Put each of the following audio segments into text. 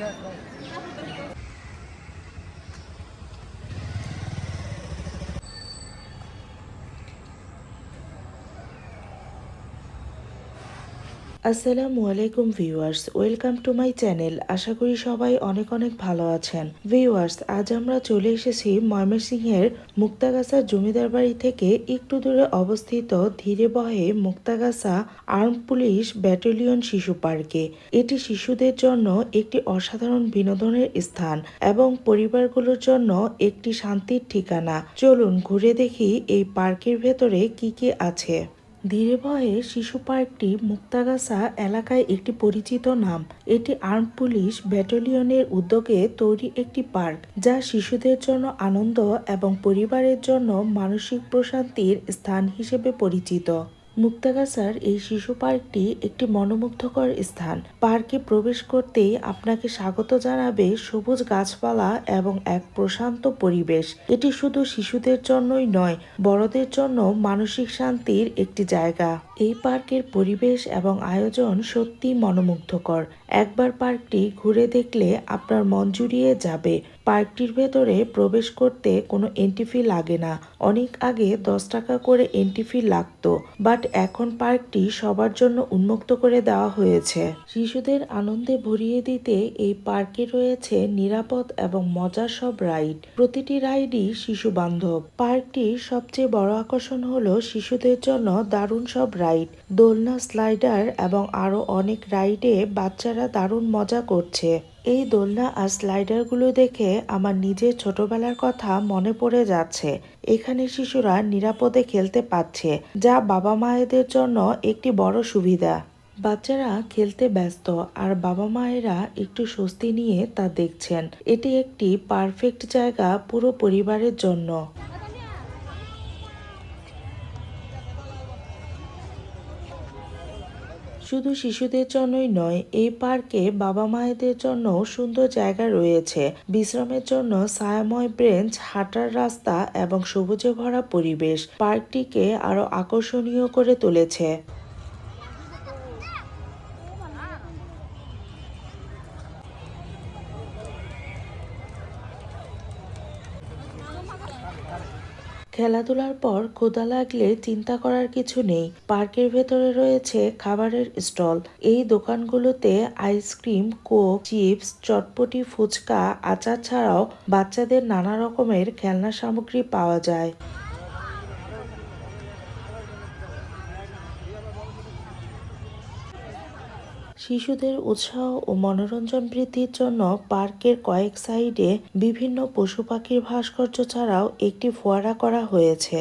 Yeah, right. আসসালামু আলাইকুম viewers, welcome to my channel. আশা করি সবাই অনেক অনেক ভালো আছেন। ভিউয়ার্স, আজ আমরা চলে এসেছি ময়মনসিংহের মুক্তাগাছা জমিদার বাড়ি থেকে একটু দূরে অবস্থিত ধীরে বহে মুক্তাগাছা আর্ম পুলিশ ব্যাটালিয়ন শিশু পার্কে। এটি শিশুদের জন্য একটি অসাধারণ বিনোদনের স্থান এবং পরিবারগুলোর জন্য একটি শান্তির ঠিকানা। চলুন ঘুরে দেখি এই পার্কের ভেতরে কি কি আছে। ধীরে ভয়ে শিশু পার্কটি মুক্তাগাছা এলাকায় একটি পরিচিত নাম। এটি আর্ম পুলিশ ব্যাটালিয়নের উদ্যোগে তৈরি একটি পার্ক, যা শিশুদের জন্য আনন্দ এবং পরিবারের জন্য মানসিক প্রশান্তির স্থান হিসেবে পরিচিত। মুক্তাগাছার এই শিশু পার্কটি একটি মনোমুগ্ধকর স্থান। পার্কে প্রবেশ করতেই আপনাকে স্বাগত জানাবে সবুজ গাছপালা এবং এক প্রশান্ত পরিবেশ। এটি শুধু শিশুদের জন্যই নয়, বড়দের জন্য মানসিক শান্তির একটি জায়গা। এই পার্কের পরিবেশ এবং আয়োজন সত্যি মনোমুগ্ধকর। একবার পার্কটি ঘুরে দেখলে আপনার মন জুড়িয়ে যাবে। পার্কটির ভেতরে প্রবেশ করতে কোনো এন্ট্রি ফি লাগে না। অনেক আগে দশ টাকা করে এন্ট্রি ফি লাগতো বাট এখন পার্কটি সবার জন্য উন্মুক্ত করে দেওয়া হয়েছে। শিশুদের আনন্দে ভরিয়ে দিতে এই পার্কে রয়েছে নিরাপদ এবং মজার সব রাইড। প্রতিটি রাইডই শিশু বান্ধব পার্কটির সবচেয়ে বড় আকর্ষণ হলো শিশুদের জন্য দারুণ সব রাইড। দোলনা, স্লাইডার এবং আরও অনেক রাইডে বাচ্চারা দারুণ মজা করছে। এই দোলনা আর স্লাইডারগুলো দেখে আমার নিজের ছোটবেলার কথা মনে পড়ে যাচ্ছে। এখানে শিশুরা নিরাপদে খেলতে পারছে, যা বাবা মায়েদের জন্য একটি বড় সুবিধা। বাচ্চারা খেলতে ব্যস্ত আর বাবা মায়েরা একটু স্বস্তি নিয়ে তা দেখছেন। এটি একটি পারফেক্ট জায়গা পুরো পরিবারের জন্য। শুধু শিশুদের জন্যই নয়, এই পার্কে বাবা মায়েদের জন্য সুন্দর জায়গা রয়েছে। বিশ্রামের জন্য ছায়াময় ব্রেঞ্চ, হাঁটার রাস্তা এবং সবুজে ভরা পরিবেশ পার্কটিকে আরও আকর্ষণীয় করে তুলেছে। খেলাধুলার পর ক্ষুদা লাগলে চিন্তা করার কিছু নেই। পার্কের ভেতরে রয়েছে খাবারের স্টল। এই দোকানগুলোতে আইসক্রিম, কোক, চিপস, চটপটি, ফুচকা, আচার ছাড়াও বাচ্চাদের নানা রকমের খেলনা সামগ্রী পাওয়া যায়। শিশুদের উৎসাহ ও মনোরঞ্জন বৃদ্ধির জন্য পার্কের কয়েক সাইডে বিভিন্ন পশু পাখির ভাস্কর্য ছাড়াও একটি ফোয়ারা করা হয়েছে।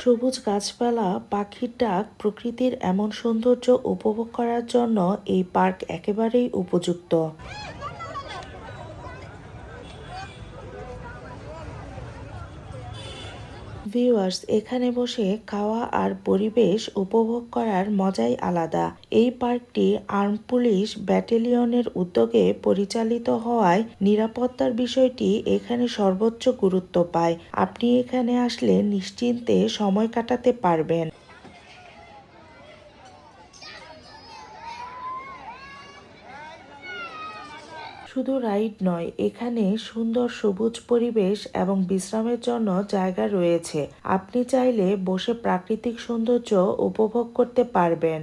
সবুজ গাছপালা, পাখির ডাক, প্রকৃতির এমন সৌন্দর্য উপভোগ করার জন্য এই পার্ক একেবারেই উপযুক্ত। ভিউয়ার্স এখানে বসে খাওয়া আর পরিবেশ উপভোগ করার মজাই আলাদা। এই পার্কটি আর্ম পুলিশ ব্যাটেলিয়নের উদ্যোগে পরিচালিত হওয়ায় নিরাপত্তার বিষয়টি এখানে সর্বোচ্চ গুরুত্ব পায়। আপনি এখানে আসলে নিশ্চিন্তে সময় কাটাতে পারবেন। শুধু রাইড নয়, এখানে সুন্দর সবুজ পরিবেশ এবং বিশ্রামের জন্য জায়গা রয়েছে। আপনি চাইলে বসে প্রাকৃতিক সৌন্দর্য উপভোগ করতে পারবেন।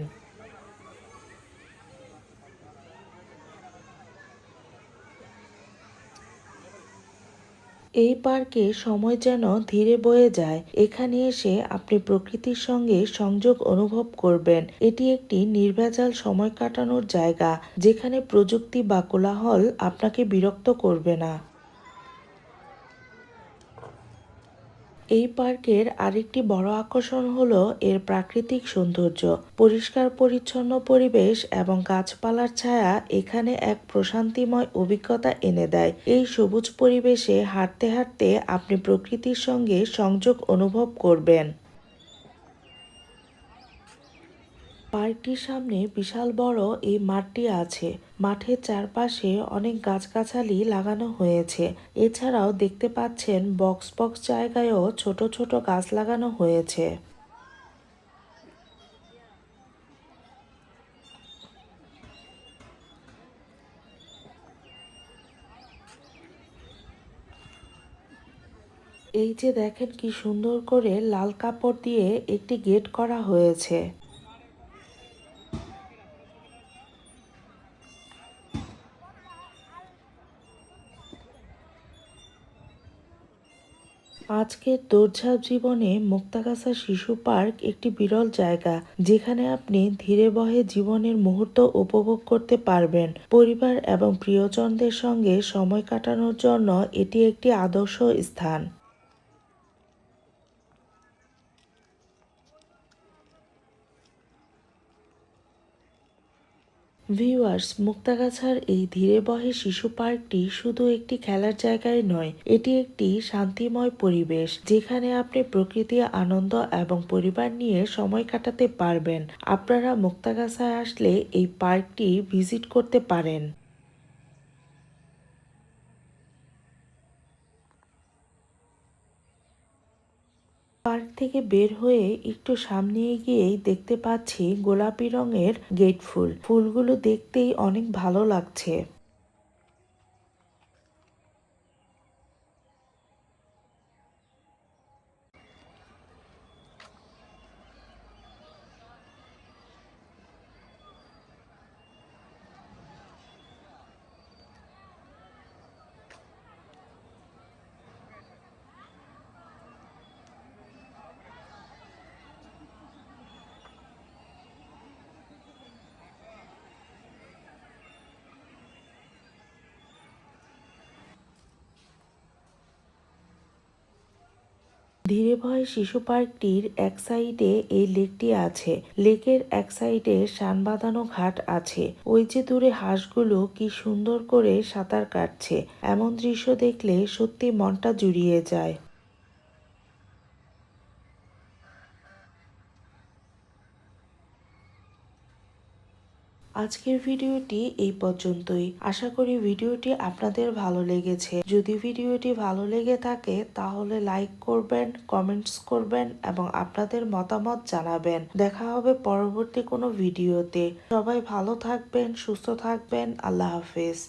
এই পার্কে সময় যেন ধীরে বয়ে যায়, এখানে এসে আপনি প্রকৃতির সঙ্গে সংযোগ অনুভব করবেন। এটি একটি নির্ভেজাল সময় কাটানোর জায়গা, যেখানে প্রযুক্তি বা কোলাহল আপনাকে বিরক্ত করবে না। এই পার্কের আরেকটি বড় আকর্ষণ হলো এর প্রাকৃতিক সৌন্দর্য। পরিষ্কার, পরিচ্ছন্ন পরিবেশ এবং গাছপালার ছায়া এখানে এক প্রশান্তিময় অভিজ্ঞতা এনে দেয়। এই সবুজ পরিবেশে হাঁটতে হাঁটতে আপনি প্রকৃতির সঙ্গে সংযোগ অনুভব করবেন। পার্কটির সামনে বিশাল বড় এই মাঠটি আছে। মাঠের চারপাশে অনেক গাছগাছালি লাগানো হয়েছে। এছাড়াও দেখতে পাচ্ছেন বক্স বক্স জায়গায়ও ছোট ছোট গাছ লাগানো হয়েছে। এই যে দেখেন কি সুন্দর করে লাল কাপড় দিয়ে একটি গেট করা হয়েছে। আজকের দৌড়ঝাঁপ জীবনে মুক্তাগাছা শিশু পার্ক একটি বিরল জায়গা, যেখানে আপনি ধীরে বহে জীবনের মুহূর্ত উপভোগ করতে পারবেন। পরিবার এবং প্রিয়জনদের সঙ্গে সময় কাটানোর জন্য এটি একটি আদর্শ স্থান। ভিউয়ার্স মুক্তাগাছার এই ধীরে বহে শিশু পার্কটি শুধু একটি খেলার জায়গায় নয়, এটি একটি শান্তিময় পরিবেশ যেখানে আপনি প্রকৃতি, আনন্দ এবং পরিবার নিয়ে সময় কাটাতে পারবেন। আপনারা মুক্তাগাছায় আসলে এই পার্কটি ভিজিট করতে পারেন। পার্ক থেকে বের হয়ে একটু সামনে এগিয়েই দেখতে পাচ্ছি গোলাপি রঙের গেট ফুল। ফুলগুলো দেখতেই অনেক ভালো লাগছে। ধীরে ভয় শিশু পার্কটির এক সাইডে এই লেকটি আছে। লেকের এক সাইডে সান বাঁধানো ঘাট আছে। ওই যে দূরে হাঁসগুলো কি সুন্দর করে সাঁতার কাটছে। এমন দৃশ্য দেখলে সত্যি মনটা জুড়িয়ে যায়। আজকের ভিডিওটি এই পর্যন্তই। আশা করি ভিডিওটি আপনাদের ভালো লেগেছে। যদি ভিডিওটি ভালো লেগে থাকে, তাহলে লাইক করবেন কমেন্টস করবেন এবং আপনাদের মতামত জানাবেন। দেখা হবে পরবর্তী কোনো ভিডিওতে। সবাই ভালো থাকবেন, সুস্থ থাকবেন। আল্লাহ হাফেজ।